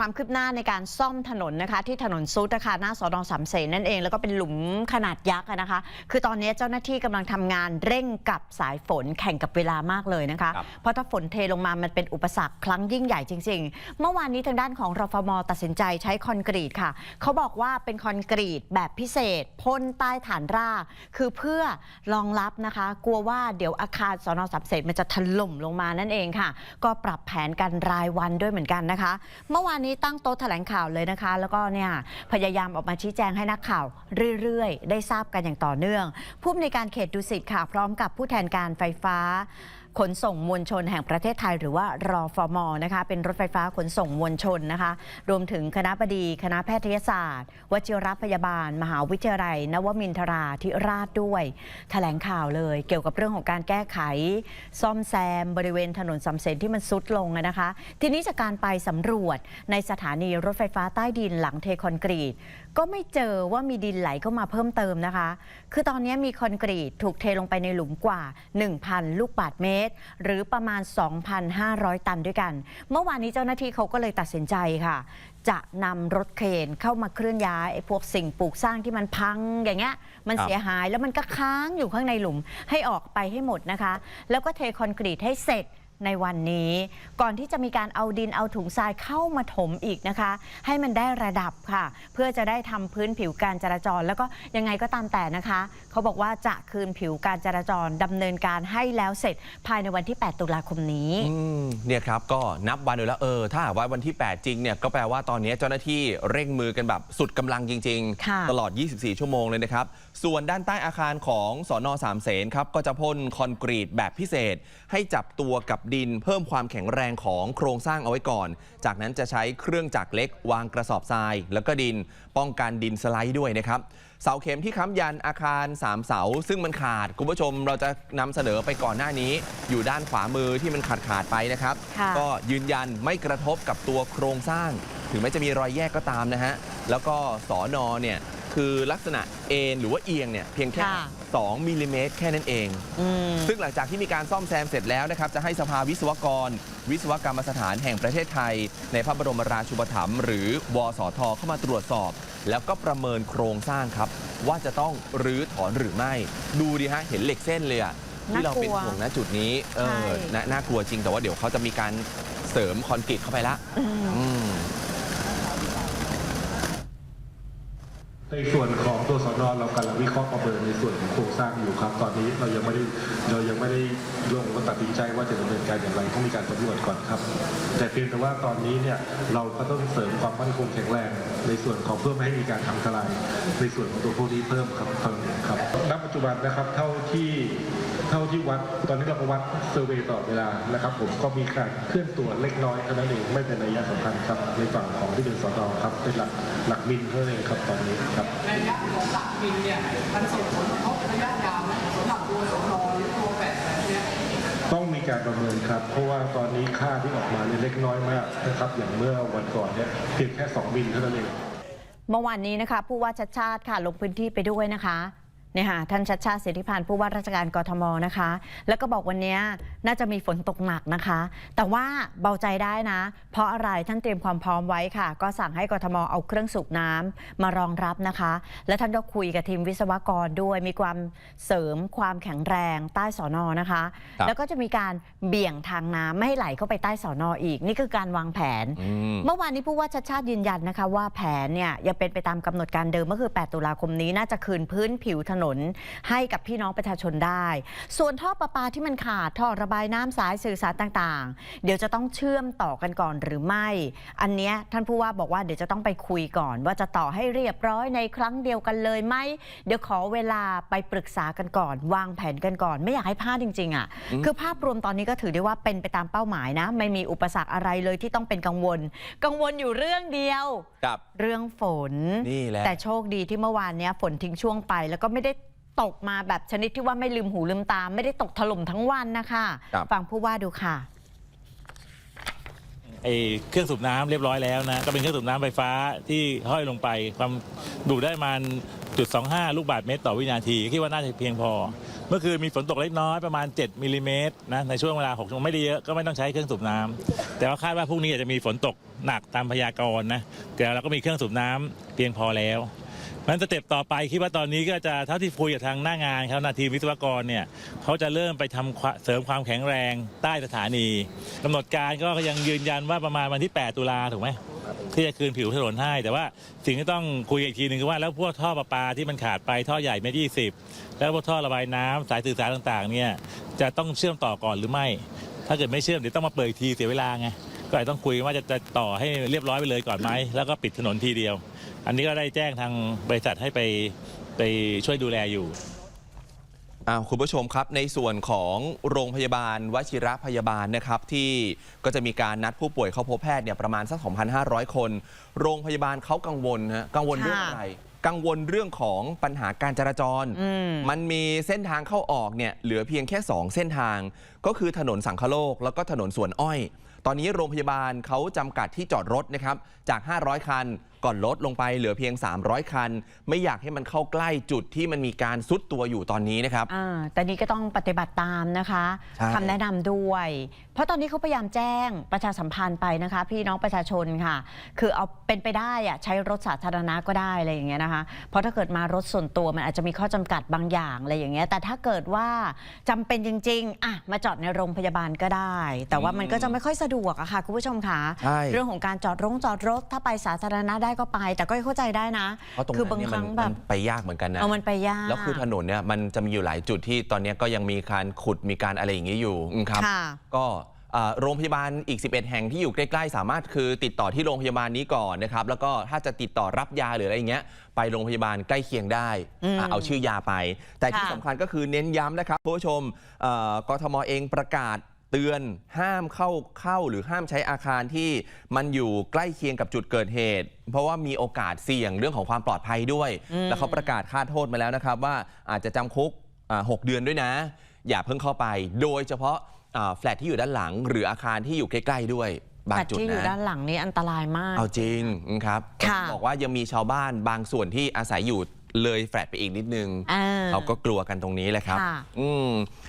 ความคืบหน้าในการซ่อมถนนนะคะ ที่ถนนซุดนะคะหน้าสอนอสามเสนนั่นเอง แล้วก็เป็นหลุมขนาดยักษ์อะนะคะ คือตอนนี้เจ้าหน้าที่กำลังทำงานเร่งกับสายฝนแข่งกับเวลามากเลยนะคะครับเพราะถ้าฝนเทลงมามันเป็นอุปสรรคครั้งยิ่งใหญ่จริง ๆ เมื่อวานนี้ทางด้านของรฟมตัดสินใจใช้คอนกรีตค่ะ เขาบอกว่าเป็นคอนกรีตแบบพิเศษพ่นใต้ฐานรากคือเพื่อรองรับนะคะ กลัวว่าเดี๋ยวอาคารสอนอสามเสนมันจะถล่มลงมานั่นเองค่ะ ก็ปรับแผนกันรายวันด้วยเหมือนกันนะคะ เมื่อวานนี้ตั้งโต๊ะแถลงข่าวเลยนะคะ แล้วก็เนี่ยพยายามออกมาชี้แจงให้นักข่าวเรื่อยๆ ได้ทราบกันอย่างต่อเนื่อง ผู้อำนวยการเขตดุสิตค่ะ พร้อมกับผู้แทนการไฟฟ้า ขนส่งมวลชนแห่งประเทศไทย หรือว่ารอฟอมนะคะเป็นรถไฟฟ้าขนส่งมวลชนนะคะรวมถึงคณะบดีคณะแพทยศาสตร์วชิรพยาบาล มหาวิทยาลัย นวมินทราธิราชด้วยแถลงข่าวเลย เกี่ยวกับเรื่องของการแก้ไข ซ่อมแซมบริเวณถนนสำเสนที่มันซุดลงนะคะ ทีนี้จากการไปสำรวจในสถานีรถไฟฟ้าใต้ดินหลังเทคอนกรีต ก็ไม่เจอว่ามีดินไหลเข้ามาเพิ่มเติมนะคะ คือตอนนี้มีคอนกรีตถูกเทลงไปในหลุมกว่า 1,000 ลูกบาศก์เมตรหรือประมาณ 2,500 ตันด้วยกัน เมื่อวานนี้เจ้าหน้าที่เขาก็เลยตัดสินใจค่ะ จะนำรถเครนเข้ามาเคลื่อนย้ายไอ้พวกสิ่งปลูกสร้างที่มันพังอย่างเงี้ยมันครับ เสียหายแล้วมันก็ค้างอยู่ข้างในหลุมให้ออกไปให้หมดนะคะ แล้วก็เทคอนกรีตให้เสร็จ ในวันนี้ ก่อนที่จะมีการเอาดินเอาถุงทรายเข้ามาถมอีกนะคะ ให้มันได้ระดับค่ะ เพื่อจะได้ทำพื้นผิวการจราจร แล้วก็ยังไงก็ตามแต่นะคะ เขาบอกว่าจะคืนผิวการจราจรดำเนินการให้แล้วเสร็จภายในวันที่ 8 ตุลาคมนี้อืมเนี่ยครับก็นับวันอยู่แล้วเออถ้าหากว่าวันที่ 8 จริงเนี่ยก็แปลว่าตอนนี้เจ้าหน้าที่เร่งมือกันแบบสุดกำลังจริงค่ะตลอด 24 ชั่วโมงเลยนะครับ ส่วนด้านใต้อาคารของสอนอสามเสนครับก็จะพ่นคอนกรีตแบบพิเศษให้จับตัวกับดิน เพิ่มความแข็งแรงของโครงสร้างเอาไว้ก่อน จากนั้นจะใช้เครื่องจักรเล็ก วางกระสอบทราย แล้วก็ดินป้องกันดินสไลด์ด้วยนะครับเสาเข็มที่ค้ำยันอาคาร 3 เสา ซึ่งมันขาด คุณผู้ชมเราจะนำเสนอไปก่อนหน้านี้ อยู่ด้านขวามือที่มันขาดขาดๆไปนะครับค่ะก็ยืนยันไม่กระทบกับตัวโครงสร้าง ถึงแม้จะมีรอยแยกก็ตามนะฮะ แล้วก็สอนอเนี่ยคือลักษณะเอ็นหรือว่าเอียงเนี่ยเพียงแค่ ค่ะ 2มิลลิเมตรแค่นั้นเอง อืม ซึ่งหลังจากที่มีการซ่อมแซมเสร็จแล้วนะครับ จะให้สภาวิศวกร วิศวกรรมสถานแห่งประเทศไทย ในพระบรมราชูปถัมภ์หรือวสทเข้ามาตรวจสอบ แล้วก็ประเมินโครงสร้างครับ ว่าจะต้องรื้อถอนหรือไม่ ดูดิฮะ เห็นเหล็กเส้นเลยอะที่เราเป็นน่ากลัวห่วงณจุดนี้เออใช่ นาน่ากลัวจริงแต่ว่าเดี๋ยวเขาจะมีการเสริมคอนกรีตเข้าไปละอืม อืม ในส่วนของตัวสอนอเรากำลังวิเคราะห์ประเมินในส่วนของโครงสร้างอยู่ครับ ตอนนี้เรายังไม่ได้เรายังไม่ได้ลงว่าตัดสินใจว่าจะดำเนินการอย่างไรต้องมีการสำรวจก่อนครับ แต่เพียงแต่ว่าตอนนี้เนี่ยเราก็ต้องเสริมความมั่นคงแข็งแรง ในส่วนของเพื่อไม่ให้มีการทำทลาย ในส่วนของตัวพวกนี้เพิ่มครับเพิ่มครับณปัจจุบันนะครับเท่าที่เท่าที่วัดตอนนี้เราก็วัดเซอร์เวย์ตลอดเวลานะครับ ผมก็มีการเคลื่อนตัวเล็กน้อยเท่านั้นเองไม่เป็นระยะสำคัญครับในฝั่งของที่เป็นสอนอครับเป็นหลักหลักมิลเท่านั้นเองครับตอนนี้ครับระยะของหลักบินเนี่ยมันส่งผลกระทบระยะยาวไหมสำหรับตัวสำรองหรือตัวแปดแสนเนี่ยต้องมีการประเมินครับ เพราะว่าตอนนี้ค่าที่ออกมาเนี่ยเล็กน้อยมากนะครับ อย่างเมื่อวันก่อนเนี่ยเพียงแค่ 2 บินเท่านั้นเอง เมื่อวานนี้นะคะผู้ว่าชัดชาติค่ะลงพื้นที่ไปด้วยนะคะ เนี่ยค่ะท่านชัดชาติเสรีพันธ์ผู้ว่าราชการกทมนะคะ แล้วก็บอกวันนี้น่าจะมีฝนตกหนักนะคะ แต่ว่าเบาใจได้นะ เพราะอะไรท่านเตรียมความพร้อมไว้ค่ะ ก็สั่งให้กทมเอาเครื่องสูบน้ำมารองรับนะคะ และท่านก็คุยกับทีมวิศวกรด้วย มีความเสริมความแข็งแรงใต้สอนอนะคะครับแล้วก็จะมีการเบี่ยงทางน้ำไม่ให้ไหลเข้าไปใต้สอนออีก นี่คือการวางแผนอืมเมื่อวานนี้ผู้ว่าชัดชาติยืนยันนะคะ ว่าแผนเนี่ยยังเป็นไปตามกำหนดการเดิมก็คือ 8 ตุลาคมนี้น่าจะคืนพื้นผิวถนนให้กับพี่น้องประชาชนได้ ส่วนท่อประปาที่มันขาดท่อระบายน้ำสายสื่อสารต่างๆ เดี๋ยวจะต้องเชื่อมต่อกันก่อนหรือไม่ อันเนี้ยท่านผู้ว่าบอกว่าเดี๋ยวจะต้องไปคุยก่อน ว่าจะต่อให้เรียบร้อยในครั้งเดียวกันเลยไหมเดี๋ยวขอเวลาไปปรึกษากันก่อน วางแผนกันก่อน ไม่อยากให้พลาดจริงๆอะอืมคือภาพรวมตอนนี้ก็ถือได้ว่าเป็นไปตามเป้าหมายนะ ไม่มีอุปสรรคอะไรเลยที่ต้องเป็นกังวล กังวลอยู่เรื่องเดียวกับเรื่องฝนนี่แหละแต่โชคดีที่เมื่อวานเนี้ยฝนทิ้งช่วงไปแล้วก็ไม่ได้ ตกมาแบบชนิดที่ว่าไม่ลืมหูลืมตา ไม่ได้ตกถล่มทั้งวันนะคะครับ ฟังผู้ว่าดูค่ะ ไอ้เครื่องสูบน้ำเรียบร้อยแล้วนะก็เป็นเครื่องสูบน้ำไฟฟ้าที่ห้อยลงไป ความดูดได้ประมาณจุด25 ลูกบาศก์เมตรต่อวินาทีคิดว่าน่าจะเพียงพอ เมื่อคืนมีฝนตกเล็กน้อยประมาณ 7มิลลิเมตรนะในช่วงเวลา6ชั่วโมงไม่ได้เยอะก็ไม่ต้องใช้เครื่องสูบน้ำแต่ว่าคาดว่าพรุ่งนี้อาจจะมีฝนตกหนักตามพยากรณ์นะแต่เราก็มีเครื่องสูบน้ำเพียงพอแล้ว เพราะฉะนั้นสเต็ปต่อไปคิดว่าตอนนี้ก็จะเท่าที่คุยกับทางหน้างานเขานาทีมวิศวกรเนี่ยเขาจะเริ่มไปทำควาเสริมความแข็งแรงใต้สถานีกำหนดการก็ยังยืนยันว่าประมาณวันที่ 8 ตุลาถูกไหมที่จะคืนผิวถนนให้ แต่ว่าสิ่งที่ต้องคุยอีกทีหนึ่งคือว่าแล้วพวกท่อประปาที่มันขาดไปท่อใหญ่เมตรยี่สิบแล้วพวกท่อระบายน้ำสายสื่อสารต่างๆเนี่ยจะต้องเชื่อมต่อก่อนหรือไม่ ถ้าเกิดไม่เชื่อมเดี๋ยวต้องมาเปิดอีกทีเสียเวลาไงก็อาจจะต้องคุยกันว่าจะจะต่อให้เรียบร้อยไปเลยก่อนไหมแล้วก็ปิดถนนทีเดียว อันนี้ก็ได้แจ้งทางบริษัทให้ไปไปช่วยดูแลอยู่ อ้าวคุณผู้ชมครับในส่วนของโรงพยาบาลวชิระพยาบาลนะครับที่ก็จะมีการนัดผู้ป่วยเข้าพบแพทย์เนี่ยประมาณสัก 2,500 คน โรงพยาบาลเขากังวลฮะกังวลเรื่องค่ะอะไร กังวลเรื่องของปัญหาการจราจร อืม มันมีเส้นทางเข้าออกเนี่ยเหลือเพียงแค่ 2 เส้นทาง ก็คือถนนสังคโลก แล้วก็ถนนสวนอ้อย ตอนนี้โรงพยาบาลเขาจำกัดที่จอดรถนะครับจาก 500 คัน ก่อนลดลงไปเหลือเพียง 300 คัน ไม่อยากให้มันเข้าใกล้จุดที่มันมีการซุดตัวอยู่ตอนนี้นะครับอ่าแต่นี้ก็ต้องปฏิบัติตามนะคะใช่คำแนะนำด้วย เพราะตอนนี้เขาพยายามแจ้งประชาสัมพันธ์ไปนะคะ พี่น้องประชาชนค่ะ คือเอาเป็นไปได้อะใช้รถสาธารณะก็ได้อะไรอย่างเงี้ยนะคะ เพราะถ้าเกิดมารถส่วนตัวมันอาจจะมีข้อจำกัดบางอย่างอะไรอย่างเงี้ยแต่ถ้าเกิดว่าจำเป็นจริง ๆอะมาจอดในโรงพยาบาลก็ได้ แต่ว่ามันก็จะไม่ค่อยสะดวกอะค่ะคุณผู้ชมค่ะ ใช่เรื่องของการจอดรงจอดรถถ้าไปสาธารณะได้ก็ไป แต่ก็เข้าใจได้นะ เพราะตรงคืนั้นบางเนี่ยคมัรั้นงแบมับนไปยากเหมือนกันนะ เอามันไปยาก แล้วคือถนนเนี่ยมันจะมีอยู่หลายจุดที่ตอนนี้ก็ยังมีการขุดมีการอะไรอย่างนี้อยู่อืมครับค่ะ ก็อ่าโรงพยาบาลอีก 11 แห่งที่อยู่ใกล้ๆ สามารถคือติดต่อที่โรงพยาบาลนี้ก่อนนะครับแล้วก็ถ้าจะติดต่อรับยาหรืออะไรอย่างเงี้ยไปโรงพยาบาลใกล้เคียงได้อืมอะเอาชื่อยาไป แต่ที่ค่ะ สำคัญก็คือเน้นย้ำนะครับคุณผู้ชมเอ่อกทมเองประกาศ เตือนห้ามเข้าเข้าหรือห้ามใช้อาคารที่มันอยู่ใกล้เคียงกับจุดเกิดเหตุ เพราะว่ามีโอกาสเสี่ยงเรื่องของความปลอดภัยด้วย แล้วเขาประกาศค่าโทษมาแล้วนะครับ ว่าอาจจะจำคุกอ่าหกเดือนด้วยนะ อย่าเพิ่งเข้าไป โดยเฉพาะอ่าแฟลตที่อยู่ด้านหลัง หรืออาคารที่อยู่ใกล้ๆด้วยบางแต่จุดที่อยู่นะด้านหลังนี้อันตรายมาก เอาจริงครับค่ะบอกว่ายังมีชาวบ้านบางส่วนที่อาศัยอยู่เลยแฟลตไปอีกนิดนึงอ่าเขาก็กลัวกันตรงนี้แหละครับค่ะอืม